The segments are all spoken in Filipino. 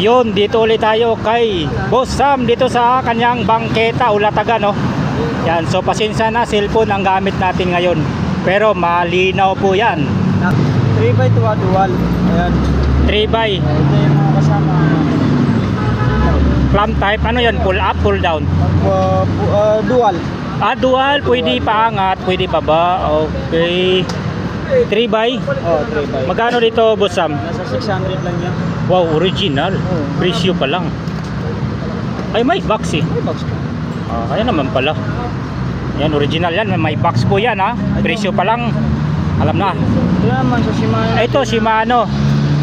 Yun, dito ulit tayo kay Boss Sam dito sa kanyang bangketa ulataga no. Yan, so pasensya na cellphone ang gamit natin ngayon. Pero malinaw po yan. 3 by 2 dual. Ayan. 3 by Ito yung mga kasama. plum type. Ano yan? Pull up, pull down. Uh, uh, dual. Ah, dual. Pwede paangat, pwede baba. Okay. 3 by. Oh, 3 by. Magkano dito, Boss Sam? Nasa 600 lang yan. Wow, original. Oo. Presyo pa lang. Ay, may box eh. May box pa. Ah, kaya naman pala. Yan, original yan. May box po yan ha. Presyo pa lang. Alam na. Ito naman sa Shimano. Ah, Ito, Shimano.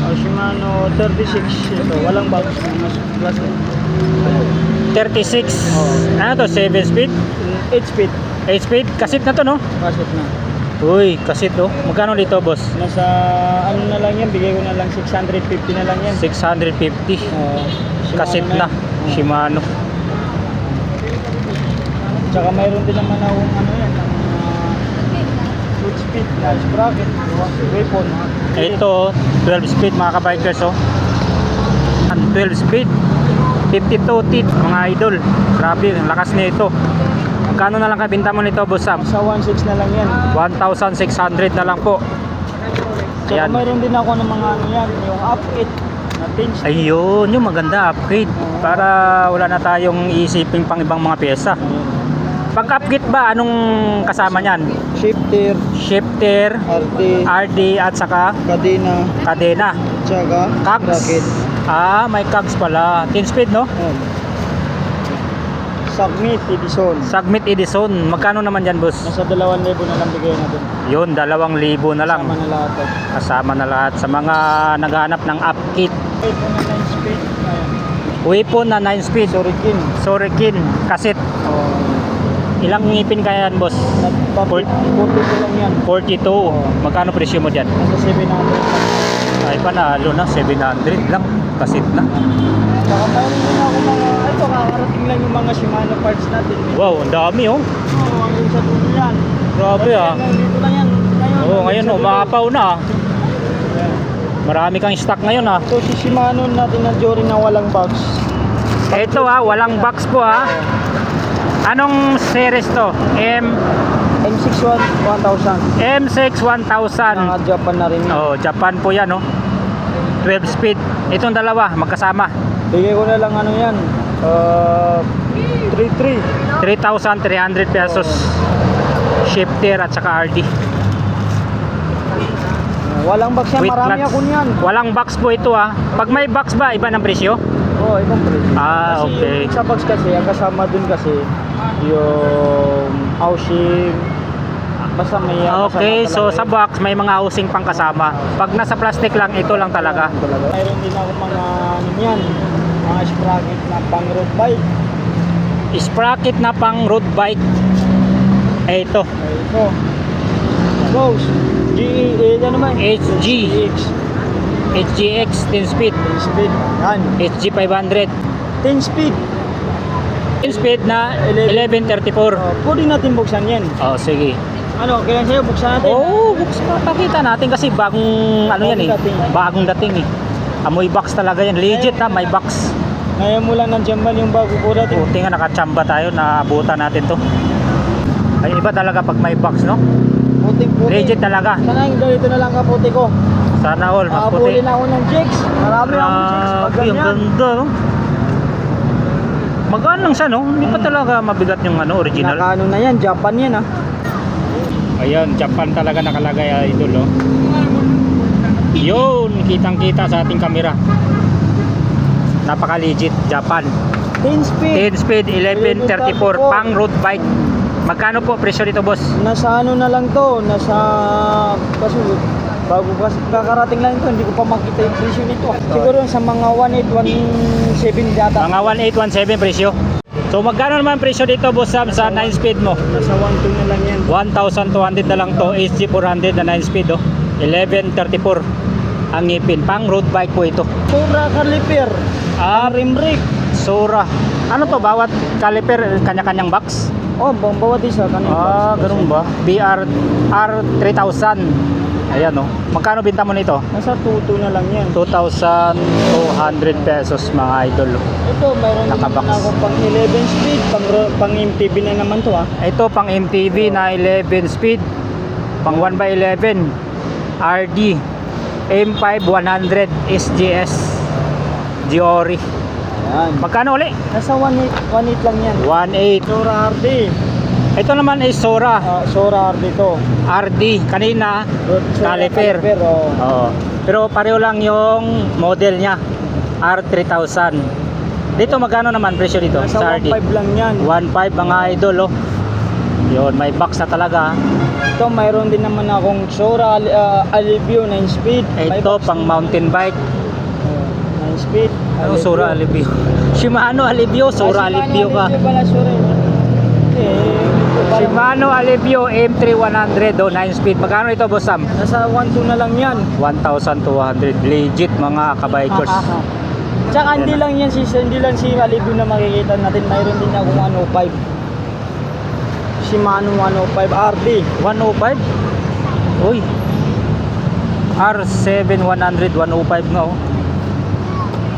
Oh, Shimano 36. Ito, walang box. Mas plus 36. Oo. Ano to? 7 speed? 8 speed. 8 speed? Kasit na to no? Kaset na. Uy, kasit oh. Magkano dito, boss? Nasa ano na lang yan, bigay ko na lang 650 na lang yan. 650. Oh, Shimano Kasit na. Oh. Shimano. Tsaka mayroon din naman akong ano yan, ang uh, foot speed na sprocket, weapon. Ito, 12 speed mga kabikers oh. Ang 12 speed. 52 teeth mga idol. Grabe, ang lakas nito. Magkano na lang kabinta mo nito, boss Sam? Sa 1.6 na lang yan. 1,600 na lang po. Tsaka Ayan. mayroon din ako ng mga ano yan, yung up it na pinch. Ayun, yung maganda upgrade para wala na tayong iisipin pang ibang mga pyesa. Pag upgrade ba, anong kasama niyan? Shifter, Shifter, RD, RD at saka kadena, kadena. tsaka Cogs. bracket. Ah, may cogs pala. 10 speed, no? Yan. Submit, Edison. Submit Edison. Magkano naman yan, boss? Nasa 2,000 na lang bigay natin. Yun, 2,000 na lang. Sama na lahat. oh. Kasama na lahat sa mga naghahanap ng upkit. Ito na 9 speed. Ayan. Weapon na 9 speed. Sorikin. Sorikin, kasit. Oh, Ilang ngipin kaya yan, boss? 40 lang yan. 42. Magkano presyo mo dyan? Nasa 700. Ay, panalo na. 700 lang. Kasit na. Saka mayroon din ako mga, ito kakarating lang yung mga Shimano parts natin. Wow, ang dami, oh. Oo, hanggang sa dulo yan. Grabe, ah. Hanggang dito lang yan. Ngayon, Oo, ngayon, sa dulo. umapaw na. ah. Marami kang stock ngayon, ah. Ito si Shimano natin na Jory na walang box. Ito, ah. Walang box po, ah. Anong series to? M M61 1000. M6 1000. Mga Japan na rin. Oh, Japan po yan, oh. 12 speed. Itong dalawa, magkasama. Bigay ko na lang ano yan. Uh, 33. 3,300 pesos. Shifter at saka RD. Walang box yan. Wait, Marami ako niyan. Walang box po ito, ah. Pag may box ba, iba ng presyo? Oo, oh, ibang presyo. Ah, kasi okay. yung sa box kasi, ang kasama dun kasi, yung housing, basta may kasama Okay, so sa box may mga housing pang kasama. Pag nasa plastic lang, ito lang talaga. Mayroon din ako mga ano yan, mga sprocket na pang road bike. Sprocket na pang road bike. Eh, ito. Ito. Rose. GE, eh, ano naman? HG. GX. HGX 10 speed. 10 speed. Yan. HG 500. 10 speed. 10 speed na 1134. Uh, pwede natin buksan yan. Oh, sige. Ano, kailan sa'yo buksan natin? Oo, oh, buks pa. Pakita natin kasi bagong ano yan eh. Bagong dating. Eh. Amoy box talaga yan. Legit ha, may box. Ngayon mo lang ng jamban yung bago ko natin. Buti nga nakachamba tayo, naabutan natin to. Ay, iba talaga pag may box, no? Puting puti. Legit talaga. Sana yung ganito na lang ka puti ko. Sana all, magputi. na ako ng jigs. Marami akong jigs. Pag Grabe, ang ganyan. ganda, no? Magaan lang siya, no? Hindi pa talaga mabigat yung ano, original. Naka ano na yan, Japan yan ah. Ayan, Japan talaga nakalagay, ah, idol, oh. Yun, kitang-kita sa ating kamera. Napaka-legit, Japan. 10 speed. 10 speed, 1134, pang road bike. Magkano po presyo dito, boss? Nasa ano na lang to, nasa kasi bago kasi kakarating lang ito, hindi ko pa makita yung presyo nito. Siguro sa mga 1817 yata. Mga 1817 presyo. So magkano naman presyo dito, boss Sam, sa 9 speed mo? Nasa 12 na lang yan. 1,200 na lang to, HG400 na 9 speed, oh. 1134 ang ngipin. Pang road bike po ito. Pura caliper. Ah, rim brake. Sura. Ano to, bawat caliper, kanya-kanyang box? Oh, bawat isa kanina. Ah, ganun ba? BR R3000 Ayan oh. Magkano binta mo nito? Nasa 2-2 na lang yan. 2,200 pesos mga idol. Ito, mayroon Nakabox. naman ako pang 11 speed, pang, pang MTV na naman to ah. Ito pang MTV na 11 speed. Pang 1x11. RD. M5 100 SGS. Giori. Ayan. Magkano uli? Nasa 1.8 1.8 lang yan. 1.8. Sora RD. Ito naman is Sora. Ah, Sora RD to. RD. Kanina. Sora Caliper. oh. Oo. Pero pareho lang yung model niya. R3000. Dito magkano naman presyo dito? Nasa sa RD? 1.5 lang yan. 1.5 mga idol oh. Yun, may box na talaga. Ito, mayroon din naman akong Sora uh, Alivio 9 speed. May Ito box pang din. mountain bike. Oh, 9 speed. Ano Sora Alibio? Shimano Alibio, Sora Ah, Manny ka. Alivio pala, Sora. eh. Shimano Alibio M3100 oh, 9 speed. Magkano ito, Boss Sam? Nasa 1.2 na lang yan. 1,200. Legit mga kabikers. Tsaka hindi lang yan si hindi lang si Alivio na makikita natin. Mayroon din akong 105. Shimano 105 RD. 105? Uy. R7100 105 nga oh.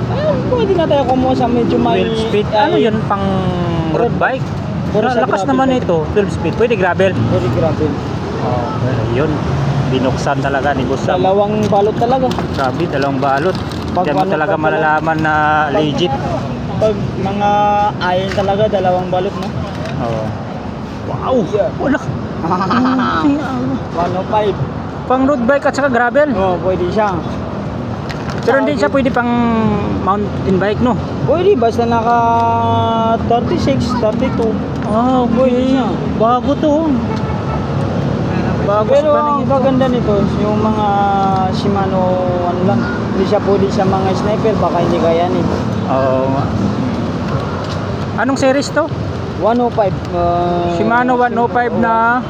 Ayun, pwede na tayo kumuha sa medyo may 12 speed. ay, Ano yun pang road bike? Puro sa Lakas gravel naman ito. 12 speed. Pwede gravel. Very grabe. Oh, yun. Binuksan talaga ni Boss Sam. Dalawang balot talaga. Sabi, dalawang balot. Pag Diyan mo talaga pa pala- malalaman na legit. Pag mga ayon talaga, dalawang balot no. Oo. Wow! Yeah. Wala. 105. Pang road bike at saka gravel. Oh, pwede siya. Pero hindi siya pwede pang mountain bike, no? Pwede basta naka 36, 32. Ah, siya. Bago to. Bago Pero ang kaganda nito, yung mga Shimano ano lang, hindi siya pwede sa mga sniper, baka hindi kaya ni. Oo. Anong series to? 105. uh, Shimano 105 na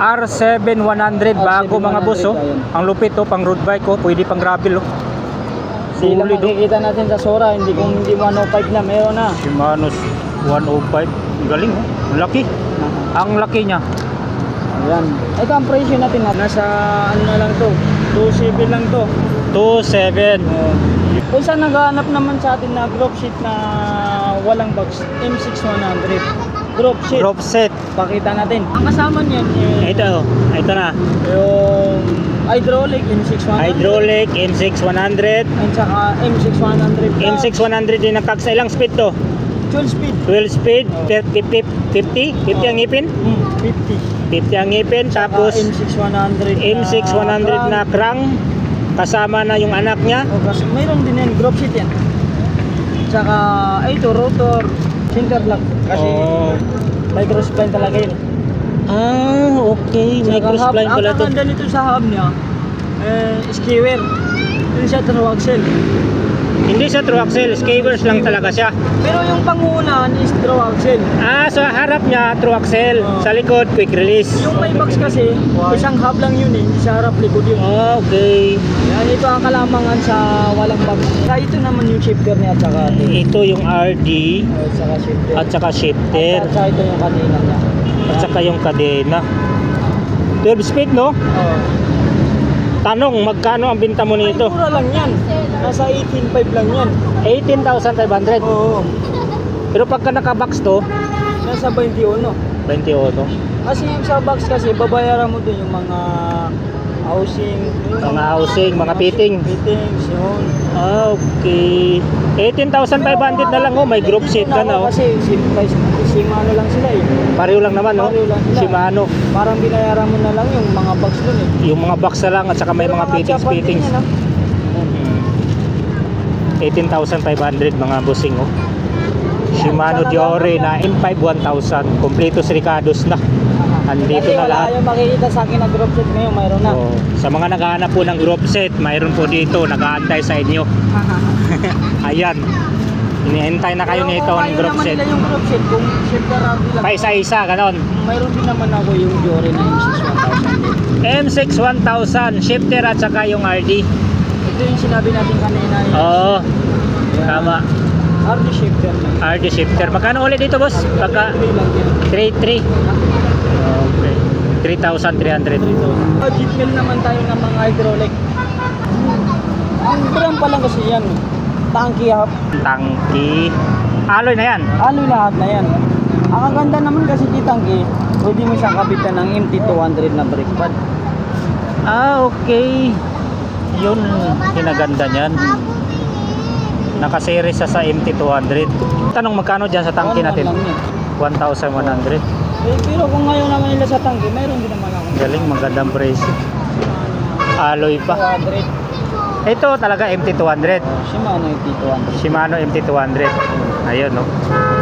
R7100 bago mga boss oh. ayun. Ang lupit oh, pang road bike oh, pwede pang gravel oh. Hindi lang Solid, oh. makikita natin sa Sora, hindi kung hindi 105 na, meron na. Shimano 105. Ang Galing oh. Ang Laki. Ang laki niya. Ayan. Ito ang presyo natin na nasa ano na lang to, 2.7 lang to. 27. Uh, kung saan naghahanap naman sa atin na group sheet na walang box, M6100. Group sheet. Drop set. Pakita natin. Ang kasama niyan eh, Ito, ito na. yung hydraulic M6100 Hydraulic M6100. and saka M6100 M6100 din ang kag sa ilang speed to? 12 speed 12 speed, Oh. 50, 50, 50 ang ngipin? hmm, 50 50 ang ngipin, tapos M6100 M6100 na crank, kasama na yung anak niya. o kasi mayroon din yan group sheet yan saka ay ito rotor center lock kasi Oh. micro spline talaga yun Ah, okay. Saka hub- Microspline pala ang to. maganda nito sa hub niya eh, skewer yun siya true axle Hindi siya true axle, skavers lang talaga siya. pero yung pangunahan is true axle Ah, so harap niya true axle, Oh. sa likod quick release. yung may box kasi isang hub lang yun eh sa harap likod yun Ah, okay. Yan, ito ang kalamangan sa walang box sa ito naman yung shifter niya at saka Ito yung RD at saka shifter at saka shifter at saka ito yung kanina niya at saka yung kadena. 12 speed, no? oh. Tanong, magkano ang binta mo Ay, nito? mura lang yan nasa 18.5 lang yan 18,500. oo Pero pagka naka-box to, nasa 21 28. kasi yung sa box kasi babayaran mo din yung mga housing yung Mga housing, mga fitting. fittings yun Ah, okay. 18,500 na lang oh, may group seat ka na oh. kasi si, si Mano lang sila eh Pareho lang naman oh. Pareho lang sila. Shimano. parang binayaran mo na lang yung mga box dun eh Yung mga box na lang at saka may Pero mga fittings fittings. yan, ah. Hmm. 18,500 mga bossing oh. Shimano Diore na M5 1000. Kompleto si Ricardos na. Andito na lahat. yung makikita sa akin na group set ngayon, mayroon na. Oh, sa mga naghahanap po ng group set, mayroon po dito, nag-aantay sa inyo. Ayan. Inihintay na kayo nito kung ng ayaw group set. nila yung group set, kung set karami lang. Pa isa-isa, ganon. Mayroon din naman ako yung Diore na M6 M6 1000, shifter at saka yung RD. 1000. Ito yung sinabi natin kanina. yung- Oo, Yan. tama. RD shifter. RD shifter. Magkano ulit dito, boss? Pagka 3 lang yan. 3-3. Okay. 3,300. Budget meal naman tayo ng mga hydraulic. Ang brand pa lang kasi yan. Tanky half. Tangki. Alloy na yan. Ano lahat na yan. Ang ganda naman kasi ni Tanky, pwede mo siyang kapitan ng MT200 na brake pad. Ah, okay. Yun, kinaganda niyan. Nakaseries siya sa MT200. Tanong magkano dyan sa tangki Ano natin? lang yan. 1,100. Eh, pero kung ngayon naman nila sa Tanky, mayroon din naman ako. Galing, magandang presyo. Alloy pa. 200. Ito talaga MT200. Shimano MT200. Shimano MT200. Ayun, no.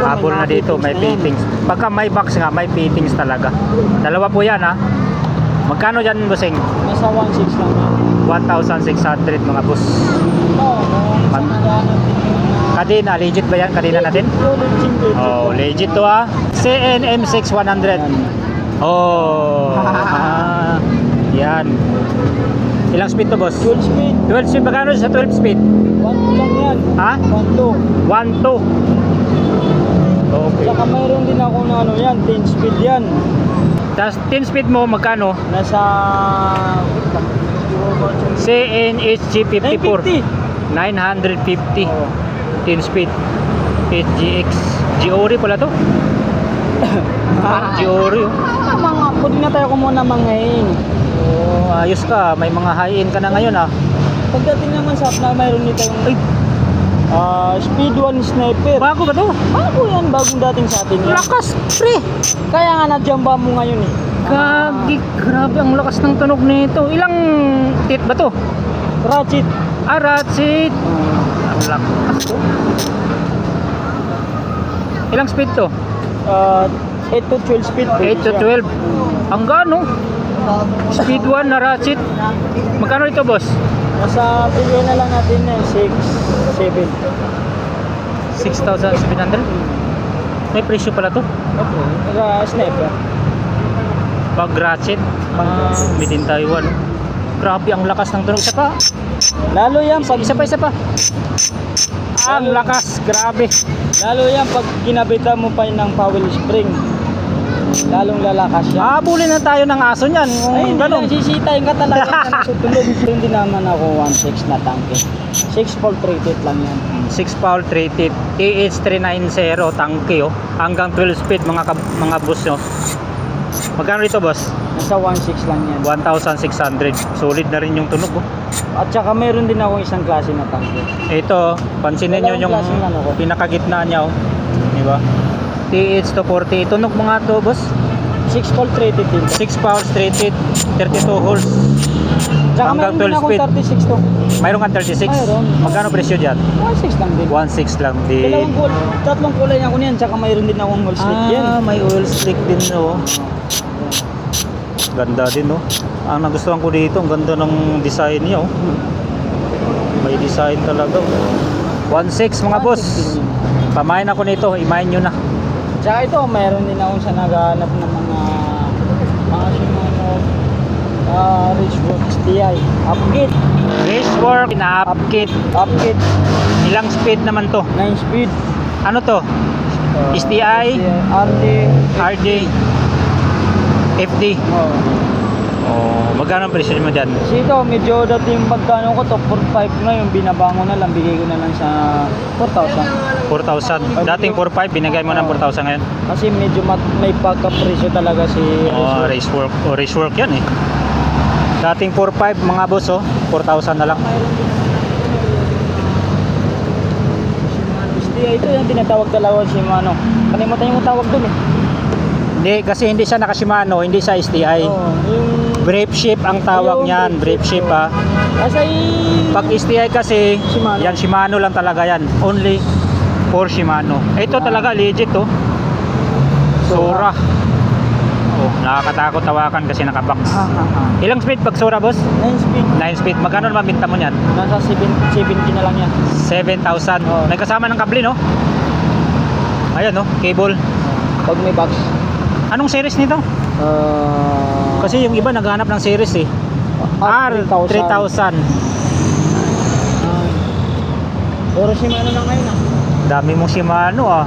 Habol na dito, may fittings. Pagka may box nga, may fittings talaga. Dalawa po yan, ha. Magkano dyan, bossing? Nasa 1.6 lang. 1,600 mga boss. Oo, Kadena, legit ba yan? Kadena natin? Oh, legit to ah. CNM6 100. Yan. Oh. ah, yan. Ilang speed to, boss? 12 speed. 12 speed. Magkano sa 12 speed? 1 lang yan. Ha? 1 1, 2. Okay. Saka mayroon din ako na ano yan, 10 speed yan. Tapos 10 speed mo, magkano? Nasa... CNHG 54. 950. 950. Oo. 10 speed. HGX. Giori pala to. Giori. oh. Ah, mga, pwede na tayo kumuha ng mga hing. Oh, ayos ka. May mga high-end ka na ngayon ah. Pagdating naman sa na mayroon dito yung Ay, ah, speed 1 sniper. bago ba to? Bago yan, bagong dating sa atin yan. Lakas, pre. Kaya nga na-jamba mo ngayon eh. Gagi, grabe ang lakas ng tunog nito. Ilang tit ba to? Ratchet. Ah, ratchet. Ah, Ang lakas to. Ilang speed to? ah, 8 to 12 speed. 8 to 12. Ang gano? Speed 1 na ratchet. Magkano ito, boss? Nasa bigay na lang natin eh, 6, 7. 6,700? May presyo pala to. Okay. Naka sniper. Pag ratchet, ah, made in Taiwan. Grabe ang lakas ng tunog. Isa pa. Lalo yan pag Isa pa, isa pa. Ang lakas, grabe. lalo yan pag kinabitan mo pa ng Powell spring. Lalong lalakas yan. Habulin na tayo ng aso niyan. Kung Ay, ganun. sisitayin ka talaga sa natutulog. Hindi naman ako 1.6 na tanke. 6 volt rated lang yan. 6 power rated AH390 tangke oh. Hanggang 12 speed mga mga boss nyo. Magkano dito boss? Nasa 1.6 lang yan. 1,600. Solid na rin yung tunog oh. At saka meron din ako isang klase na tanke. Ito, pansinin nyo Dalawang yung klaseng ano ko. pinakagitna niya oh. Di ba? TH240. Tunog mo nga to boss. 6 volt rated din. 6 power rated 32 holes. Tsaka Hanggang meron din 12 ako speed. 36 to. Mayroon kang 36. Mayroon. Magkano presyo dyan? 1.6 lang din. 1,600 lang din. Dalawang kulay, tatlong kulay ako niyan, tsaka mayroon din akong whole slit yan. Ah, may oil slick din no. Ganda din no. Ang nagustuhan ko dito, ang ganda ng design niya oh. May design talaga. oh. 1.6 mga boss. 1.6. Pamain ako nito, imahin nyo na. Tsaka ito, mayroon din ako sa naghahanap ng mga mga Shimano uh, Richwork STI. Upkit. Racework na upkit. Upkit. Ilang speed naman to? 9 speed. Ano to? Uh, STI? RD. RD? FD? Oh. Oh, magkano ang presyo mo dyan? Kasi ito, medyo dati yung pagkano ko to, 4.5 ngayon, binabango na lang, bigay ko na lang sa 4,000. 4,000. Dating 4,500, binigay mo ng 4,000 ngayon. Kasi medyo mat, may pagka-presyo talaga si Oh, Richwork. racework. Oh, racework yan eh. Dating 4,500 mga boss oh. 4,000 na lang. STI ito yung tinatawag talaga si Shimano. Kalimutan yung tawag dun eh. Hindi, kasi hindi siya naka Shimano, hindi siya STI. Oo, yung Brave Ship ang tawag niyan, brave Ship ship, ah. Nasa i... Pag STI kasi, Shimano. yan Shimano lang talaga yan. Only for Shimano. Ito Ah. talaga legit oh. Sora. Oh, nakakatakot tawakan kasi nakabox. Ha, ha, ha. Ilang speed pag Sora boss? 9 speed. 9 speed. Magkano naman binta mo niyan? Nasa 7, 70 na lang yan. 7,000. Oh. May kasama ng kable no? Ayan no, cable. Pag may box. Anong series nito? Uh, Kasi yung iba naghanap ng series eh. R3000. Puro Shimano na ngayon ah. Dami mong Shimano ah.